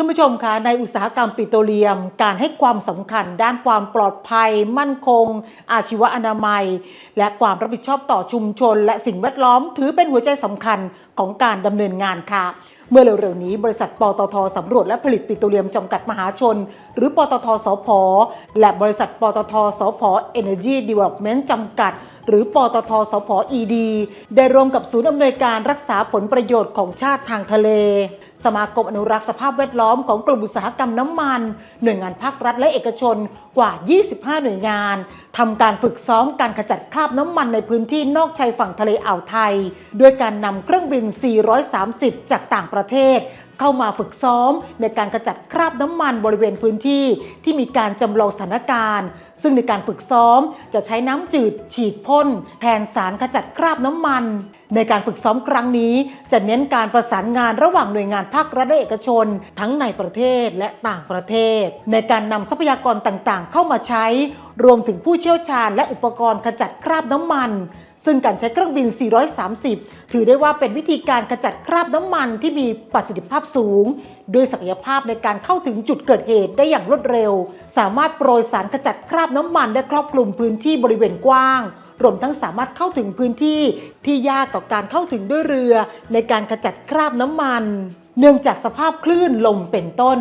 ท่านผู้ชมคะในอุตสาหกรรมปิโตรเลียม การให้ความสำคัญด้านความปลอดภัย มั่นคง อาชีวอนามัย และความรับผิดชอบต่อชุมชน และสิ่งแวดล้อม ถือเป็นหัวใจสำคัญของการดำเนินงานค่ะ เมื่อเร็วๆนี้บริษัทปตทสำรวจและผลิตปิโตรเลียมจำกัดมหาชน หรือปตทสพและบริษัทปตทสพ Energy Development จำกัด หรือปตทสพ ED ได้ร่วมกับศูนย์อำนวยการรักษาผลประโยชน์ของชาติทางทะเล สมาคมอนุรักษ์สภาพแวดล้อมของกลุ่มอุตสาหกรรมน้ำมัน หน่วยงานภาครัฐและเอกชนกว่า 25 หน่วยงานทำการฝึกซ้อมการขจัดคราบน้ำมันในพื้นที่นอกชายฝั่งทะเลอ่าวไทย ด้วยการนำเครื่องบิน 430 จากต่างประเทศ เข้ามาฝึกซ้อม ในการกำจัดคราบน้ำมันบริเวณพื้นที่ ที่มีการจำลองสถานการณ์ ซึ่งในการฝึกซ้อมจะใช้น้ำจืดฉีดพ่นแทนสารขจัดคราบน้ำมัน ในการฝึกซ้อมครั้งนี้จะเน้นการประสานงานระหว่างหน่วยงานภาครัฐและเอกชน ทั้งในประเทศและต่างประเทศ ในการนำทรัพยากรต่างๆ เข้ามาใช้ รวมถึงผู้เชี่ยวชาญและอุปกรณ์ขจัดคราบน้ำมัน ซึ่งการใช้เครื่องบิน 430 ถือได้ว่าเป็นวิธีการขจัดคราบน้ำมันที่มีประสิทธิภาพสูง ด้วยศักยภาพในการเข้าถึงจุดเกิดเหตุได้อย่างรวดเร็ว สามารถโปรยสารขจัดคราบน้ำมันได้ครอบคลุมพื้นที่บริเวณกว้าง รวมทั้งสามารถเข้าถึงพื้นที่ที่ยากต่อการเข้าถึงด้วยเรือ ในการขจัดคราบน้ำมัน เนื่องจากสภาพคลื่นลมเป็นต้น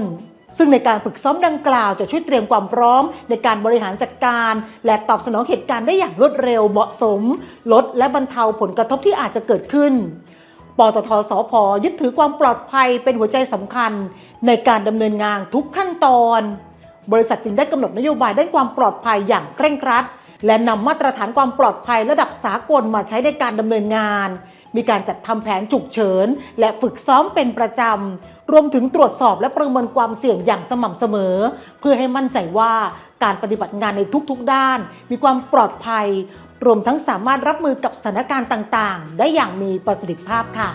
ซึ่งในการฝึกซ้อมดังกล่าวจะช่วยเตรียมความพร้อม ในการบริหารจัดการ และตอบสนองเหตุการณ์ได้อย่างรวดเร็วเหมาะสม ลดและบรรเทาผลกระทบที่อาจจะเกิดขึ้น ปตทสพยึดถือความปลอดภัยเป็นหัวใจสำคัญ ในการดำเนินงานทุกขั้นตอน บริษัทจึงได้กำหนดนโยบายด้านความปลอดภัยอย่างเคร่งครัด และนำมาตรฐานความปลอดภัยระดับสากลมาใช้ในการดำเนินงาน มีการจัดทำแผนฉุกเฉิน และฝึกซ้อมเป็นประจำ รวมถึงตรวจสอบและประเมินความเสี่ยงอย่างสม่ำเสมอ เพื่อให้มั่นใจว่าการปฏิบัติงานในทุกๆด้าน มีความปลอดภัย รวมทั้งสามารถรับมือกับสถานการณ์ต่างๆ ได้อย่างมีประสิทธิภาพค่ะ